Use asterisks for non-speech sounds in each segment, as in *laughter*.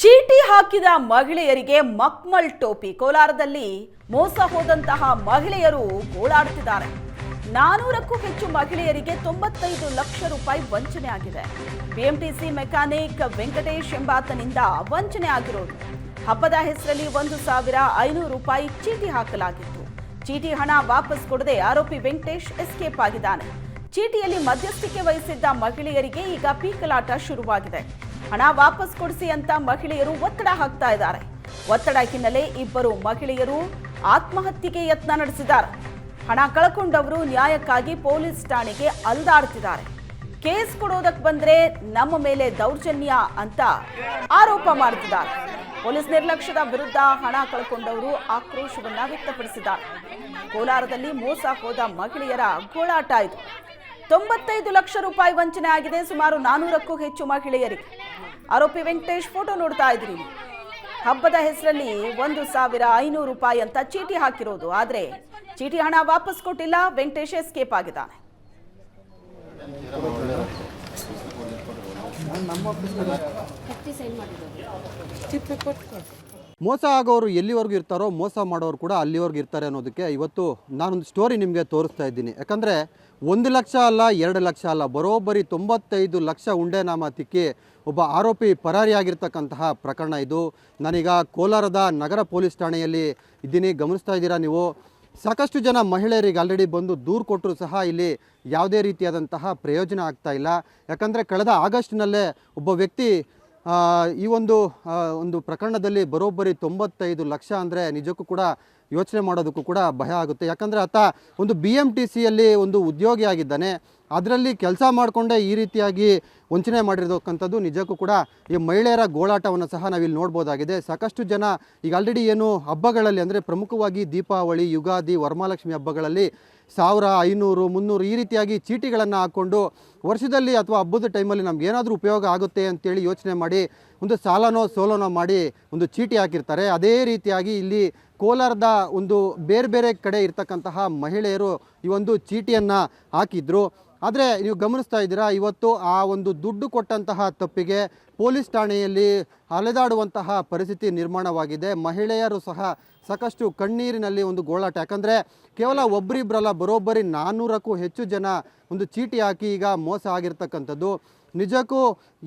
ಚೀಟಿ ಹಾಕಿದ ಮಹಿಳೆಯರಿಗೆ ಮಕ್ಮಲ್ ಟೋಪಿ. ಕೋಲಾರದಲ್ಲಿ ಮೋಸ ಹೋದಂತಹ ಮಹಿಳೆಯರು ಗೋಳಾಡುತ್ತಿದ್ದಾರೆ. ನಾನೂರಕ್ಕೂ ಹೆಚ್ಚು ಮಹಿಳೆಯರಿಗೆ ತೊಂಬತ್ತೈದು ಲಕ್ಷ ರೂಪಾಯಿ ವಂಚನೆ ಆಗಿದೆ. ಬಿಎಂಟಿಸಿ ಮೆಕ್ಯಾನಿಕ್ ವೆಂಕಟೇಶ್ ಎಂಬಾತನಿಂದ ವಂಚನೆ ಆಗಿರೋದು. ಹಬ್ಬದ ಹೆಸರಲ್ಲಿ ಒಂದು ಸಾವಿರ ಐನೂರು ರೂಪಾಯಿ ಚೀಟಿ ಹಾಕಲಾಗಿತ್ತು. ಚೀಟಿ ಹಣ ವಾಪಸ್ ಕೊಡದೆ ಆರೋಪಿ ವೆಂಕಟೇಶ್ ಎಸ್ಕೇಪ್ ಆಗಿದ್ದಾನೆ. ಚೀಟಿಯಲ್ಲಿ ಮಧ್ಯಸ್ಥಿಕೆ ವಹಿಸಿದ್ದ ಮಹಿಳೆಯರಿಗೆ ಈಗ ಪೀಕಲಾಟ ಶುರುವಾಗಿದೆ. ಹಣ ವಾಪಸ್ ಕೊಡಿಸಿ ಅಂತ ಮಹಿಳೆಯರು ಒತ್ತಡ ಹಾಕ್ತಾ ಇದ್ದಾರೆ. ಒತ್ತಡ ಹಿನ್ನೆಲೆ ಇಬ್ಬರು ಮಹಿಳೆಯರು ಆತ್ಮಹತ್ಯೆಗೆ ಯತ್ನ ನಡೆಸಿದ್ದಾರೆ. ಹಣ ಕಳ್ಕೊಂಡವರು ನ್ಯಾಯಕ್ಕಾಗಿ ಪೊಲೀಸ್ ಠಾಣೆಗೆ ಅಲ್ದಾಡ್ತಿದ್ದಾರೆ. ಕೇಸ್ ಕೊಡೋದಕ್ಕೆ ಬಂದ್ರೆ ನಮ್ಮ ಮೇಲೆ ದೌರ್ಜನ್ಯ ಅಂತ ಆರೋಪ ಮಾಡ್ತಿದ್ದಾರೆ. ಪೊಲೀಸ್ ನಿರ್ಲಕ್ಷ್ಯದ ವಿರುದ್ಧ ಹಣ ಕಳ್ಕೊಂಡವರು ಆಕ್ರೋಶವನ್ನ ವ್ಯಕ್ತಪಡಿಸಿದ್ದಾರೆ. ಕೋಲಾರದಲ್ಲಿ ಮೋಸ ಹೋದ ಮಹಿಳೆಯರ ಗೋಳಾಟ ಇದು. ತೊಂಬತ್ತೈದು ಲಕ್ಷ ರೂಪಾಯಿ ವಂಚನೆ ಆಗಿದೆ. ಸುಮಾರು ನಾನೂರಕ್ಕೂ ಹೆಚ್ಚು ಮಹಿಳೆಯರಿಗೆ. ಆರೋಪಿ ವೆಂಕಟೇಶ್ ಫೋಟೋ ನೋಡ್ತಾ ಇದ್ರಿ ಹಬ್ಬದ ಹೆಸರಲ್ಲಿ ಒಂದು ಸಾವಿರ ಐನೂರು ರೂಪಾಯಿ ಅಂತ ಚೀಟಿ ಹಾಕಿರೋದು. ಆದ್ರೆ ಚೀಟಿ ಹಣ ವಾಪಸ್ ಕೊಟ್ಟಿಲ್ಲ. ವೆಂಕಟೇಶ್ ಎಸ್ಕೇಪ್ ಆಗಿದ್ದಾನೆ. ಮೋಸ ಆಗೋರು ಎಲ್ಲಿವರೆಗೂ ಇರ್ತಾರೋ, ಮೋಸ ಮಾಡೋರು ಕೂಡ ಅಲ್ಲಿವರೆಗೂ ಇರ್ತಾರೆ ಅನ್ನೋದಕ್ಕೆ ಇವತ್ತು ನಾನೊಂದು ಸ್ಟೋರಿ ನಿಮಗೆ ತೋರಿಸ್ತಾ ಇದ್ದೀನಿ. ಯಾಕಂದರೆ ಒಂದು ಲಕ್ಷ ಅಲ್ಲ, ಎರಡು ಲಕ್ಷ ಅಲ್ಲ, ಬರೋಬ್ಬರಿ ತೊಂಬತ್ತೈದು ಲಕ್ಷ ಉಂಡೆನಾಮ ತಿಕ್ಕಿ ಒಬ್ಬ ಆರೋಪಿ ಪರಾರಿಯಾಗಿರ್ತಕ್ಕಂತಹ ಪ್ರಕರಣ ಇದು. ನಾನೀಗ ಕೋಲಾರದ ನಗರ ಪೊಲೀಸ್ ಠಾಣೆಯಲ್ಲಿ ಇದ್ದೀನಿ. ಗಮನಿಸ್ತಾ ಇದ್ದೀರಾ ನೀವು? ಸಾಕಷ್ಟು ಜನ ಮಹಿಳೆಯರಿಗೆ ಆಲ್ರೆಡಿ ಬಂದು ದೂರು ಕೊಟ್ಟರು ಸಹ ಇಲ್ಲಿ ಯಾವುದೇ ರೀತಿಯಾದಂತಹ ಪ್ರಯೋಜನ ಆಗ್ತಾ ಇಲ್ಲ. ಯಾಕಂದರೆ ಕಳೆದ ಆಗಸ್ಟ್ನಲ್ಲೇ ಒಬ್ಬ ವ್ಯಕ್ತಿ ಈ ಒಂದು ಒಂದು ಪ್ರಕರಣದಲ್ಲಿ ಬರೋಬ್ಬರಿ ತೊಂಬತ್ತೈದು ಲಕ್ಷ ಅಂದರೆ ನಿಜಕ್ಕೂ ಕೂಡ ಯೋಚನೆ ಮಾಡೋದಕ್ಕೂ ಕೂಡ ಭಯ ಆಗುತ್ತೆ. ಯಾಕಂದರೆ ಆತ ಒಂದು ಬಿ ಎಂ ಟಿ ಸಿಯಲ್ಲಿ ಒಂದು ಉದ್ಯೋಗಿ ಆಗಿದ್ದಾನೆ ಅದರಲ್ಲಿ ಕೆಲಸ ಮಾಡಿಕೊಂಡೇ ಈ ರೀತಿಯಾಗಿ ವಂಚನೆ ಮಾಡಿರತಕ್ಕಂಥದ್ದು ನಿಜಕ್ಕೂ ಕೂಡ ಈ ಮಹಿಳೆಯರ ಗೋಳಾಟವನ್ನು ಸಹ ನಾವಿಲ್ಲಿ ನೋಡ್ಬೋದಾಗಿದೆ. ಸಾಕಷ್ಟು ಜನ ಈಗ ಆಲ್ರೆಡಿ ಏನು ಹಬ್ಬಗಳಲ್ಲಿ ಅಂದರೆ ಪ್ರಮುಖವಾಗಿ ದೀಪಾವಳಿ, ಯುಗಾದಿ, ವರಮಹಾಲಕ್ಷ್ಮಿ ಹಬ್ಬಗಳಲ್ಲಿ ಸಾವಿರ, ಐನೂರು, ಮುನ್ನೂರು ಈ ರೀತಿಯಾಗಿ ಚೀಟಿಗಳನ್ನು ಹಾಕ್ಕೊಂಡು ವರ್ಷದಲ್ಲಿ ಅಥವಾ ಹಬ್ಬದ ಟೈಮಲ್ಲಿ ನಮ್ಗೆ ಏನಾದರೂ ಉಪಯೋಗ ಆಗುತ್ತೆ ಅಂತೇಳಿ ಯೋಚನೆ ಮಾಡಿ, ಒಂದು ಸಾಲನೋ ಸೋಲನೋ ಮಾಡಿ ಒಂದು ಚೀಟಿ ಹಾಕಿರ್ತಾರೆ. ಅದೇ ರೀತಿಯಾಗಿ ಇಲ್ಲಿ ಕೋಲಾರದ ಒಂದು ಬೇರೆ ಬೇರೆ ಕಡೆ ಇರ್ತಕ್ಕಂತಹ ಮಹಿಳೆಯರು ಈ ಒಂದು ಚೀಟಿಯನ್ನು ಹಾಕಿದ್ರು. ಆದರೆ ನೀವು ಗಮನಿಸ್ತಾ ಇದ್ದೀರಾ, ಇವತ್ತು ಆ ಒಂದು ದುಡ್ಡು ಕೊಟ್ಟಂತಹ ತಪ್ಪಿಗೆ ಪೊಲೀಸ್ ಠಾಣೆಯಲ್ಲಿ ಅಲೆದಾಡುವಂತಹ ಪರಿಸ್ಥಿತಿ ನಿರ್ಮಾಣವಾಗಿದೆ. ಮಹಿಳೆಯರು ಸಹ ಸಾಕಷ್ಟು ಕಣ್ಣೀರಿನಲ್ಲಿ ಒಂದು ಗೋಳಾಟ. ಯಾಕಂದರೆ ಕೇವಲ ಒಬ್ಬರಿಬ್ಬರಲ್ಲ ಬರೋಬ್ಬರಿ ನಾನ್ನೂರಕ್ಕೂ ಹೆಚ್ಚು ಜನ ಒಂದು ಚೀಟಿ ಹಾಕಿ ಈಗ ಮೋಸ ಆಗಿರ್ತಕ್ಕಂಥದ್ದು. ನಿಜಕ್ಕೂ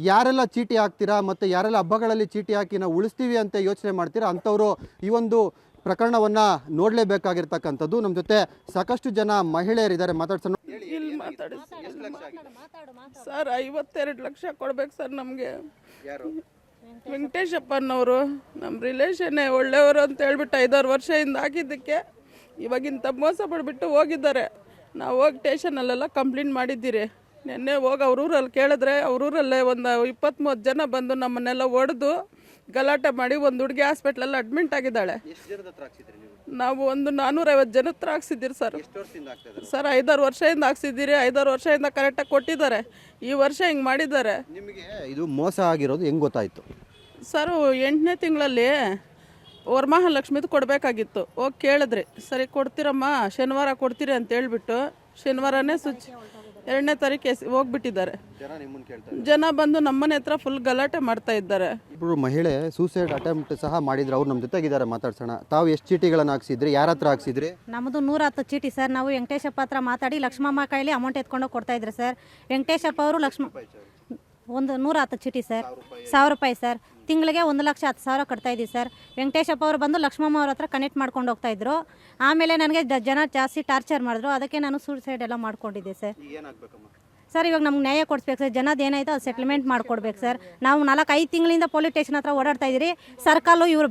ಯಾರೆಲ್ಲ ಚೀಟಿ ಹಾಕ್ತೀರಾ ಮತ್ತು ಯಾರೆಲ್ಲ ಹಬ್ಬಗಳಲ್ಲಿ ಚೀಟಿ ಹಾಕಿ ನಾವು ಉಳಿಸ್ತೀವಿ ಅಂತ ಯೋಚನೆ ಮಾಡ್ತೀರಾ? ಅಂಥವರು ಈ ಒಂದು ಪ್ರಕರಣವನ್ನು ನೋಡಲೇಬೇಕಾಗಿರ್ತಕ್ಕಂಥದ್ದು. ನಮ್ಮ ಜೊತೆ ಸಾಕಷ್ಟು ಜನ ಮಹಿಳೆಯರಿದ್ದಾರೆ. ಮಾತಾಡ್ಸೋಣ. ಇಲ್ಲಿ ಮಾತಾಡಿ. ಸರ್ ಐವತ್ತೆರಡು ಲಕ್ಷ ಕೊಡ್ಬೇಕು ಸರ್ ನಮಗೆ. ವೆಂಕಟೇಶಪ್ಪನವರು ನಮ್ಮ ರಿಲೇಷನ್ನೇ ಒಳ್ಳೆಯವರು ಅಂತ ಹೇಳ್ಬಿಟ್ಟು ಐದಾರು ವರ್ಷದಿಂದ ಹಾಕಿದ್ದಕ್ಕೆ ಇವಾಗಿಂತ ಮೋಸ ಪಡ್ಬಿಟ್ಟು ಹೋಗಿದ್ದಾರೆ. ನಾವು ಹೋಗಿ ಸ್ಟೇಷನಲ್ಲೆಲ್ಲ ಕಂಪ್ಲೇಂಟ್ ಮಾಡಿದ್ದೀರಿ. ನಿನ್ನೆ ಹೋಗಿ ಅವ್ರ ಊರಲ್ಲಿ ಕೇಳಿದ್ರೆ ಅವ್ರ ಊರಲ್ಲೇ ಒಂದು ಇಪ್ಪತ್ತ್ಮೂವತ್ತು ಜನ ಬಂದು ನಮ್ಮನ್ನೆಲ್ಲ ಹೊಡೆದು ಗಲಾಟೆ ಮಾಡಿ ಒಂದು ಹುಡುಗಿ ಹಾಸ್ಪಿಟ್ಲಲ್ಲಿ ಅಡ್ಮಿಂಟ್ ಆಗಿದ್ದಾಳೆ. ನಾವು? ಒಂದು ನಾನ್ನೂರೈವತ್ತು ಜನ ಹತ್ರ ಹಾಕ್ಸಿದ್ದೀರಿ ಸರ್. ಸರ್ ಐದಾರು ವರ್ಷದಿಂದ ಹಾಕ್ಸಿದ್ದೀರಿ ಐದಾರು ವರ್ಷದಿಂದ ಕರೆಕ್ಟಾಗಿ ಕೊಟ್ಟಿದ್ದಾರೆ. ಈ ವರ್ಷ ಹಿಂಗೆ ಮಾಡಿದ್ದಾರೆ. ನಿಮಗೆ ಇದು ಮೋಸ ಆಗಿರೋದು ಹೆಂಗೆ ಗೊತ್ತಾಯಿತು? ಸರ್ ಎಂಟನೇ ತಿಂಗಳಲ್ಲಿ ವರಮಹಾಲಕ್ಷ್ಮಿದು ಕೊಡಬೇಕಾಗಿತ್ತು. ಹೋಗಿ ಕೇಳಿದ್ರಿ. ಸರಿ ಕೊಡ್ತೀರಮ್ಮ ಶನಿವಾರ ಕೊಡ್ತೀರಿ ಅಂತ ಹೇಳ್ಬಿಟ್ಟು ಶನಿವಾರನೇ ಸ್ವಿಚ್ ಎರಡನೇ ತಾರೀಕು ಎಸ್ ಹೋಗ್ಬಿಟ್ಟಿದ್ದಾರೆ. ಜನ ನಿಮ್ಮನ್ನು ಕೇಳ್ತಾರೆ ಜನ ಬಂದು ನಮ್ಮನೆ ಹತ್ರ ಫುಲ್ ಗಲಾಟೆ ಮಾಡ್ತಾ ಇದ್ದಾರೆ. ಇಬ್ಬರು ಮಹಿಳೆ ಸೂಸೈಡ್ ಅಟೆಂಪ್ಟ್ ಸಹ ಮಾಡಿದ್ರು. ಅವ್ರು ನಮ್ಮ ಜೊತೆಗಿದ್ದಾರೆ ಮಾತಾಡ್ಸೋಣ. ತಾವು ಎಷ್ಟು ಚೀಟಿಗಳನ್ನು ಹಾಕ್ಸಿದ್ರಿ? ಯಾರ ಹತ್ರ ಹಾಕ್ಸಿದ್ರಿ? ನಮ್ಮದು ನೂರ ಹತ್ತು ಚೀಟಿ ಸರ್. ನಾವು ವೆಂಕಟೇಶಪ್ಪ ಹತ್ರ ಮಾತಾಡಿ ಲಕ್ಷ್ಮಮ್ಮ ಕೈಲಿ ಅಮೌಂಟ್ ಎತ್ಕೊಂಡು ಕೊಡ್ತಾ ಇದ್ರು ಸರ್. ವೆಂಕಟೇಶಪ್ಪ ಅವರು ಲಕ್ಷ್ಮ ಒಂದು ನೂರ ಹತ್ತು ಚೀಟಿ ಸರ್. ಸಾವಿರ ರೂಪಾಯಿ ಸರ್. ತಿಂಗಳಿಗೆ ಒಂದು ಲಕ್ಷ ಹತ್ತು ಸಾವಿರ ಕಟ್ತಾ ಇದ್ದೀವಿ ಸರ್. ವೆಂಕಟೇಶಪ್ಪ ಅವರು ಬಂದು ಲಕ್ಷ್ಮಮ್ಮ ಅವ್ರ ಹತ್ರ ಕನೆಕ್ಟ್ ಮಾಡ್ಕೊಂಡು ಹೋಗ್ತಾ ಇದ್ರು. ಆಮೇಲೆ ನನಗೆ ಜನ ಜಾಸ್ತಿ ಟಾರ್ಚರ್ ಮಾಡಿದ್ರು. ಅದಕ್ಕೆ ನಾನು ಸೂಸೈಡ್ ಎಲ್ಲ ಮಾಡ್ಕೊಂಡಿದ್ದೆ ಸರ್. ಸರ್ ಇವಾಗ ನಮ್ಗೆ ನ್ಯಾಯ ಕೊಡಿಸ್ಬೇಕು ಸರ್. ಜನದ ಏನಾಯ್ತು ಅದು ಸೆಟ್ಲ್ಮೆಂಟ್ ಮಾಡ್ಕೊಡ್ಬೇಕು ಸರ್. ನಾವು ನಾಲ್ಕು ಐದು ತಿಂಗಳಿಂದ ಪೊಲೀಸ್ ಸ್ಟೇಷನ್ ಹತ್ರ ಓಡಾಡ್ತಾ ಇದ್ದೀರಿ. ಸರ್ಕಲ್ಲು ಇವರು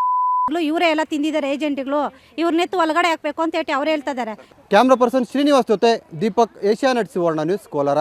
*laughs* ಇವರೇ ಎಲ್ಲ ತಿಂದಿದ್ದಾರೆ ಏಜೆಂಟ್ಗಳು ಇವ್ರನ್ನೆತ್ತು ಒಳಗಡೆ ಹಾಕಬೇಕು ಅಂತ ಹೇಳಿ ಅವ್ರು ಹೇಳ್ತಾ ಇದ್ದಾರೆ. ಕ್ಯಾಮ್ರಾ ಪರ್ಸನ್ ಶ್ರೀನಿವಾಸ್ ಜೊತೆ Deepak Asianet Suvarna news Kolar.